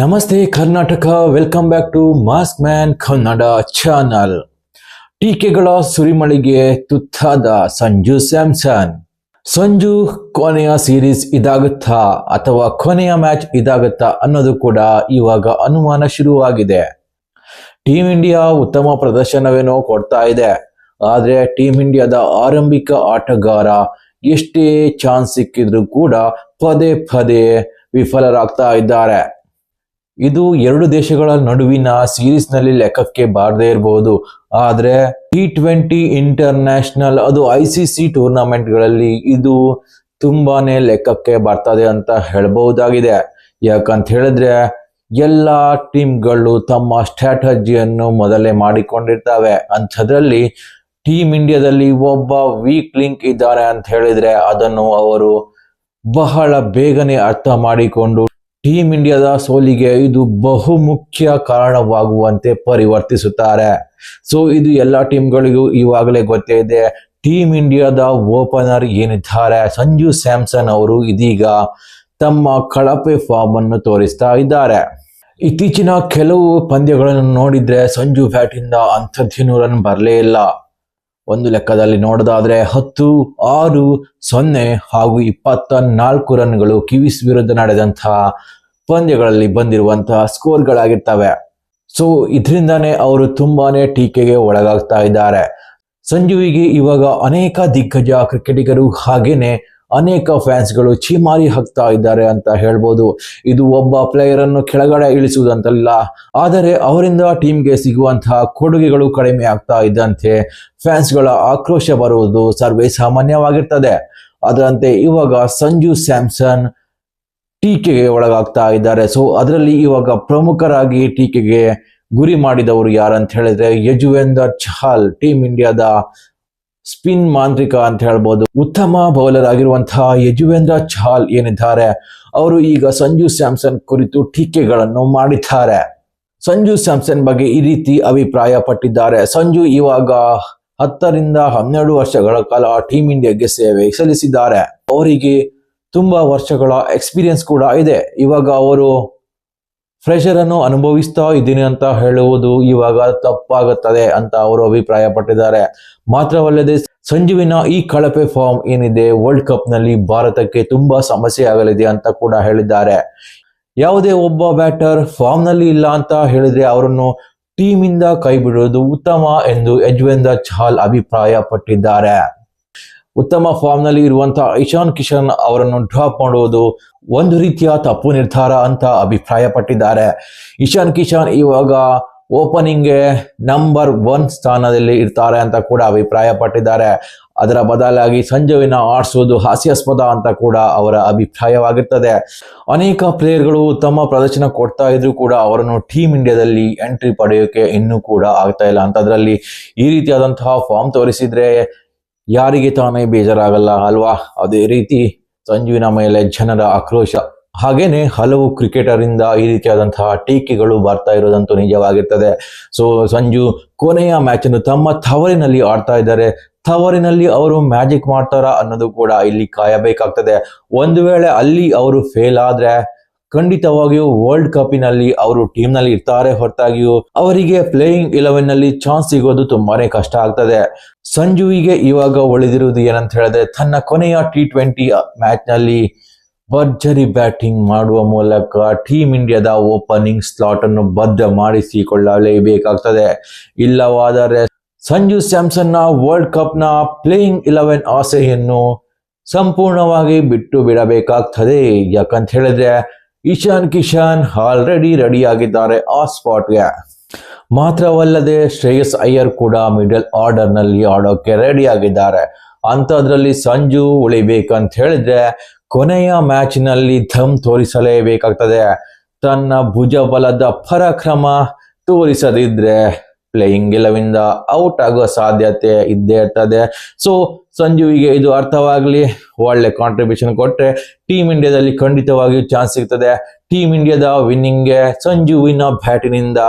ನಮಸ್ತೆ Karnataka welcome back to mask man Kannada channel ಟೀಕೆಗಳ ಸುರಿಮಳಿಗೆ ತುತ್ತಾದ ಸಂಜು ಸ್ಯಾಮ್ಸನ್. ಸಂಜು, ಕೊನೆಯ ಸೀರೀಸ್ ಇದಾಗುತ್ತಾ ಅಥವಾ ಕೊನೆಯ ಮ್ಯಾಚ್ ಇದಾಗುತ್ತಾ ಅನ್ನೋದು ಕೂಡ ಇವಾಗ ಅನುಮಾನ ಶುರುವಾಗಿದೆ. ಟೀಮ್ ಇಂಡಿಯಾ ಉತ್ತಮ ಪ್ರದರ್ಶನವೇನೋ ಕೊಡ್ತಾ ಇದೆ. ಆದರೆ ಟೀಮ್ ಇಂಡಿಯಾದ ಆರಂಭಿಕ ಆಟಗಾರ ಎಷ್ಟೇ ಚಾನ್ಸ್ ಸಿಕ್ಕಿದ್ರು ಕೂಡ ಪದೇ ಪದೇ ವಿಫಲರಾಗ್ತಾ ಇದ್ದಾರೆ. ಇದು ಎರಡು ದೇಶಗಳ ನಡುವಿನ ಸೀರೀಸ್ನಲ್ಲಿ ಲೆಕ್ಕಕ್ಕೆ ಬಾರದೇ ಇರಬಹುದು ಆದ್ರೆ ಟಿ ಟ್ವೆಂಟಿ ಇಂಟರ್ನ್ಯಾಷನಲ್ ಅದು ಐ ಸಿ ಸಿ ಇದು ತುಂಬಾನೇ ಲೆಕ್ಕಕ್ಕೆ ಬರ್ತದೆ ಅಂತ ಹೇಳಬಹುದಾಗಿದೆ. ಯಾಕಂತ ಹೇಳಿದ್ರೆ ಎಲ್ಲ ಟೀಮ್ಗಳು ತಮ್ಮ ಸ್ಟ್ರಾಟಜಿಯನ್ನು ಮೊದಲೇ ಮಾಡಿಕೊಂಡಿರ್ತವೆ. ಅಂಥದ್ರಲ್ಲಿ ಟೀಮ್ ಇಂಡಿಯಾದಲ್ಲಿ ಒಬ್ಬ ವೀಕ್ ಲಿಂಕ್ ಇದ್ದಾರೆ ಅಂತ ಹೇಳಿದ್ರೆ ಅದನ್ನು ಅವರು ಬಹಳ ಬೇಗನೆ ಅರ್ಥ ಮಾಡಿಕೊಂಡು ಟೀಮ್ ಇಂಡಿಯಾದ ಸೋಲಿಗೆ ಇದು ಬಹುಮುಖ್ಯ ಕಾರಣವಾಗುವಂತೆ ಪರಿವರ್ತಿಸುತ್ತಾರೆ. ಸೊ ಇದು ಎಲ್ಲ ಟೀಮ್ಗಳಿಗೂ ಈವಾಗಲೇ ಗೊತ್ತೇ ಇದೆ. ಟೀಮ್ ಇಂಡಿಯಾದ ಓಪನರ್ ಏನಿದ್ದಾರೆ? ಸಂಜು ಸ್ಯಾಮ್ಸನ್ ಅವರು ಇದೀಗ ತಮ್ಮ ಕಳಪೆ ಫಾರ್ಮ್ ಅನ್ನು ತೋರಿಸ್ತಾ ಇದ್ದಾರೆ. ಇತ್ತೀಚಿನ ಕೆಲವು ಪಂದ್ಯಗಳನ್ನು ನೋಡಿದ್ರೆ ಸಂಜು ಬ್ಯಾಟಿಂದ ಅಂಥದ್ದೇನೂ ರನ್ ಬರಲೇ ಇಲ್ಲ. ಒಂದು ಲೆಕ್ಕದಲ್ಲಿ ನೋಡೋದಾದ್ರೆ ಹತ್ತು, ಆರು, ಸೊನ್ನೆ ಹಾಗೂ ಇಪ್ಪತ್ತ ನಾಲ್ಕು ರನ್ಗಳು ಕಿವಿಸ್ ವಿರುದ್ಧ ನಡೆದಂತಹ ಪಂದ್ಯಗಳಲ್ಲಿ ಬಂದಿರುವಂತಹ ಸ್ಕೋರ್ಗಳಾಗಿರ್ತವೆ. ಸೊ, ಇದರಿಂದಾನೇ ಅವರು ತುಂಬಾನೇ ಟೀಕೆಗೆ ಒಳಗಾಗ್ತಾ ಇದ್ದಾರೆ. ಸಂಜುವಿಗೆ ಇವಾಗ ಅನೇಕ ದಿಗ್ಗಜ ಕ್ರಿಕೆಟಿಗರು ಹಾಗೇನೆ ಅನೇಕ ಫ್ಯಾನ್ಸ್ಗಳು ಚೀಮಾರಿ ಹಾಕ್ತಾ ಇದ್ದಾರೆ ಅಂತ ಹೇಳ್ಬೋದು. ಇದು ಒಬ್ಬ ಪ್ಲೇಯರ್ ಅನ್ನು ಕೆಳಗಡೆ ಇಳಿಸುವುದಂತಲ್ಲ, ಆದರೆ ಅವರಿಂದ ಟೀಮ್ಗೆ ಸಿಗುವಂತಹ ಕೊಡುಗೆಗಳು ಕಡಿಮೆ ಆಗ್ತಾ ಇದ್ದಂತೆ ಫ್ಯಾನ್ಸ್ಗಳ ಆಕ್ರೋಶ ಬರುವುದು ಸರ್ವೇ ಸಾಮಾನ್ಯವಾಗಿರ್ತದೆ. ಅದರಂತೆ ಇವಾಗ ಸಂಜು ಸ್ಯಾಮ್ಸನ್ ಟೀಕೆಗೆ ಒಳಗಾಗ್ತಾ ಇದ್ದಾರೆ. ಸೊ ಅದರಲ್ಲಿ ಇವಾಗ ಪ್ರಮುಖರಾಗಿ ಟೀಕೆಗೆ ಗುರಿ ಮಾಡಿದವರು ಯಾರಂತ ಹೇಳಿದ್ರೆ ಯಜುವೇಂದರ್ ಚಹಲ್, ಟೀಮ್ ಇಂಡಿಯಾದ ಸ್ಪಿನ್ ಮಾಂತ್ರಿಕ ಅಂತ ಹೇಳ್ಬೋದು. ಉತ್ತಮ ಬೌಲರ್ ಆಗಿರುವಂತಹ ಯಜುವೇಂದ್ರ ಚಹಲ್ ಏನಿದ್ದಾರೆ, ಅವರು ಈಗ ಸಂಜು ಸ್ಯಾಮ್ಸನ್ ಕುರಿತು ಟೀಕೆಗಳನ್ನು ಮಾಡಿದ್ದಾರೆ. ಸಂಜು ಸ್ಯಾಮ್ಸನ್ ಬಗ್ಗೆ ಈ ರೀತಿ ಅಭಿಪ್ರಾಯ ಪಟ್ಟಿದ್ದಾರೆ ಸಂಜು ಇವಾಗ ಹತ್ತರಿಂದ ಹನ್ನೆರಡು ವರ್ಷಗಳ ಕಾಲ ಟೀಮ್ ಇಂಡಿಯಾಗೆ ಸೇವೆ ಸಲ್ಲಿಸಿದ್ದಾರೆ. ಅವರಿಗೆ ತುಂಬಾ ವರ್ಷಗಳ ಎಕ್ಸ್ಪೀರಿಯನ್ಸ್ ಕೂಡ ಇದೆ. ಇವಾಗ ಅವರು ಫ್ರೆಷರ್ ಅನ್ನು ಅನುಭವಿಸ್ತಾ ಇದ್ದೀನಿ ಅಂತ ಹೇಳುವುದು ಇವಾಗ ತಪ್ಪಾಗುತ್ತದೆ ಅಂತ ಅವರು ಅಭಿಪ್ರಾಯ ಪಟ್ಟಿದ್ದಾರೆ ಮಾತ್ರವಲ್ಲದೆ ಸಂಜುವಿನ ಈ ಕಳಪೆ ಫಾರ್ಮ್ ಏನಿದೆ ವರ್ಲ್ಡ್ ಕಪ್ನಲ್ಲಿ ಭಾರತಕ್ಕೆ ತುಂಬಾ ಸಮಸ್ಯೆ ಆಗಲಿದೆ ಅಂತ ಕೂಡ ಹೇಳಿದ್ದಾರೆ. ಯಾವುದೇ ಒಬ್ಬ ಬ್ಯಾಟರ್ ಫಾರ್ಮ್ನಲ್ಲಿ ಇಲ್ಲ ಅಂತ ಹೇಳಿದ್ರೆ ಅವರನ್ನು ಟೀಮ್ ಇಂದ ಕೈ ಬಿಡುವುದು ಉತ್ತಮ ಎಂದು ಯಜ್ವೇಂದ್ರ ಚಹಲ್ ಅಭಿಪ್ರಾಯ ಪಟ್ಟಿದ್ದಾರೆ ಉತ್ತಮ ಫಾರ್ಮ್ನಲ್ಲಿ ಇರುವಂತಹ ಇಶಾನ್ ಕಿಶನ್ ಅವರನ್ನು ಡ್ರಾಪ್ ಮಾಡುವುದು ಒಂದು ರೀತಿಯ ತಪ್ಪು ನಿರ್ಧಾರ ಅಂತ ಅಭಿಪ್ರಾಯ ಪಟ್ಟಿದ್ದಾರೆ ಇಶಾನ್ ಕಿಶನ್ ಇವಾಗ ಓಪನಿಂಗ್ಗೆ ನಂಬರ್ ಒನ್ ಸ್ಥಾನದಲ್ಲಿ ಇರ್ತಾರೆ ಅಂತ ಕೂಡ ಅಭಿಪ್ರಾಯ ಪಟ್ಟಿದ್ದಾರೆ ಅದರ ಬದಲಾಗಿ ಸಂಜುವಿನ ಆಡಿಸುವುದು ಹಾಸ್ಯಾಸ್ಪದ ಅಂತ ಕೂಡ ಅವರ ಅಭಿಪ್ರಾಯವಾಗಿರ್ತದೆ. ಅನೇಕ ಪ್ಲೇಯರ್ಗಳು ತಮ್ಮ ಪ್ರದರ್ಶನ ಕೊಡ್ತಾ ಇದ್ರು ಕೂಡ ಅವರನ್ನು ಟೀಮ್ ಇಂಡಿಯಾದಲ್ಲಿ ಎಂಟ್ರಿ ಪಡೆಯೋಕೆ ಇನ್ನೂ ಕೂಡ ಆಗ್ತಾ ಇಲ್ಲ ಅಂತದ್ರಲ್ಲಿ ಈ ರೀತಿಯಾದಂತಹ ಫಾರ್ಮ್ ತೋರಿಸಿದ್ರೆ ಯಾರಿಗೆ ತಾನೇ ಬೇಜಾರಾಗಲ್ಲ ಅಲ್ವಾ? ಅದೇ ರೀತಿ ಸಂಜುವಿನ ಮೇಲೆ ಜನರ ಆಕ್ರೋಶ. ಹಾಗೇನೆ ಹಲವು ಕ್ರಿಕೆಟರ್ ಇಂದ ಈ ರೀತಿಯಾದಂತಹ ಟೀಕೆಗಳು ಬರ್ತಾ ಇರೋದಂತೂ ನಿಜವಾಗಿರ್ತದೆ. ಸೊ ಸಂಜು ಕೊನೆಯ ಮ್ಯಾಚ್ ಅನ್ನು ತಮ್ಮ ತವರಿನಲ್ಲಿ ಆಡ್ತಾ ಇದ್ದಾರೆ. ತವರಿನಲ್ಲಿ ಅವರು ಮ್ಯಾಜಿಕ್ ಮಾಡ್ತಾರಾ ಅನ್ನೋದು ಕೂಡ ಇಲ್ಲಿ ಕಾಯಬೇಕಾಗ್ತದೆ. ಒಂದು ವೇಳೆ ಅಲ್ಲಿ ಅವರು ಫೇಲ್ ಆದ್ರೆ ಖಂಡಿತವಾಗಿಯೂ ವರ್ಲ್ಡ್ ಕಪ್ನಲ್ಲಿ ಅವರು ಟೀಮ್ನಲ್ಲಿ ಇರ್ತಾರೆ ಹೊರತಾಗಿಯೂ ಅವರಿಗೆ ಪ್ಲೇಯಿಂಗ್ ಇಲೆವೆನ್ನಲ್ಲಿ ಚಾನ್ಸ್ ಸಿಗೋದು ತುಂಬಾನೇ ಕಷ್ಟ ಆಗ್ತದೆ. ಸಂಜುವಿಗೆ ಇವಾಗ ಉಳಿದಿರುವುದು ಏನಂತ ಹೇಳಿದ್ರೆ ತನ್ನ ಕೊನೆಯ ಟಿ ಟ್ವೆಂಟಿ ಮ್ಯಾಚ್ನಲ್ಲಿ ಭರ್ಜರಿ ಬ್ಯಾಟಿಂಗ್ ಮಾಡುವ ಮೂಲಕ ಟೀಮ್ ಇಂಡಿಯಾದ ಓಪನಿಂಗ್ ಸ್ಲಾಟ್ ಅನ್ನು ಬದ್ಧ ಮಾಡಿಸಿಕೊಳ್ಳಲೇಬೇಕಾಗ್ತದೆ. ಇಲ್ಲವಾದರೆ ಸಂಜು ಸ್ಯಾಮ್ಸನ್ನ ವರ್ಲ್ಡ್ ಕಪ್ನ ಪ್ಲೇಯಿಂಗ್ ಇಲೆವೆನ್ ಆಸೆಯನ್ನು ಸಂಪೂರ್ಣವಾಗಿ ಬಿಟ್ಟು ಬಿಡಬೇಕಾಗ್ತದೆ. ಯಾಕಂತ ಹೇಳಿದ್ರೆ ಇಶಾನ್ ಕಿಶನ್ ಆಲ್ರೆಡಿ ರೆಡಿ ಆಗಿದ್ದಾರೆ ಆ ಸ್ಪಾಟ್ಗೆ ಮಾತ್ರವಲ್ಲದೆ ಶ್ರೇಯಸ್ ಅಯ್ಯರ್ ಕೂಡ ಮಿಡಲ್ ಆರ್ಡರ್ನಲ್ಲಿ ಆಡೋಕೆ ರೆಡಿ ಆಗಿದ್ದಾರೆ. ಅಂಥದ್ರಲ್ಲಿ ಸಂಜು ಉಳಿಬೇಕಂತ ಹೇಳಿದ್ರೆ ಕೊನೆಯ ಮ್ಯಾಚ್ನಲ್ಲಿ ಧಮ್ ತೋರಿಸಲೇಬೇಕಾಗ್ತದೆ. ತನ್ನ ಭುಜಬಲದ ಪರಾಕ್ರಮ ತೋರಿಸದಿದ್ರೆ ಪ್ಲೇಯಿಂಗ್ ಗೆಲವಿಂದ ಔಟ್ ಆಗೋ ಸಾಧ್ಯತೆ ಇದ್ದೇ ಇರ್ತದೆ. ಸೊ ಸಂಜುವಿಗೆ ಇದು ಅರ್ಥವಾಗಲಿ, ಒಳ್ಳೆ ಕಾಂಟ್ರಿಬ್ಯೂಷನ್ ಕೊಟ್ಟರೆ ಟೀಮ್ ಇಂಡಿಯಾದಲ್ಲಿ ಖಂಡಿತವಾಗಿಯೂ ಚಾನ್ಸ್ ಸಿಗ್ತದೆ. ಟೀಮ್ ಇಂಡಿಯಾದ ವಿನ್ನಿಂಗ್ಗೆ ಸಂಜುವಿನ ಬ್ಯಾಟಿನಿಂದ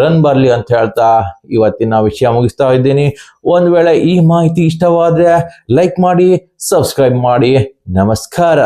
ರನ್ ಬರಲಿ ಅಂತ ಹೇಳ್ತಾ ಇವತ್ತಿನ ವಿಷಯ ಮುಗಿಸ್ತಾ ಇದ್ದೀನಿ. ಒಂದು ವೇಳೆ ಈ ಮಾಹಿತಿ ಇಷ್ಟವಾದ್ರೆ ಲೈಕ್ ಮಾಡಿ ಸಬ್ಸ್ಕ್ರೈಬ್ ಮಾಡಿ. ನಮಸ್ಕಾರ.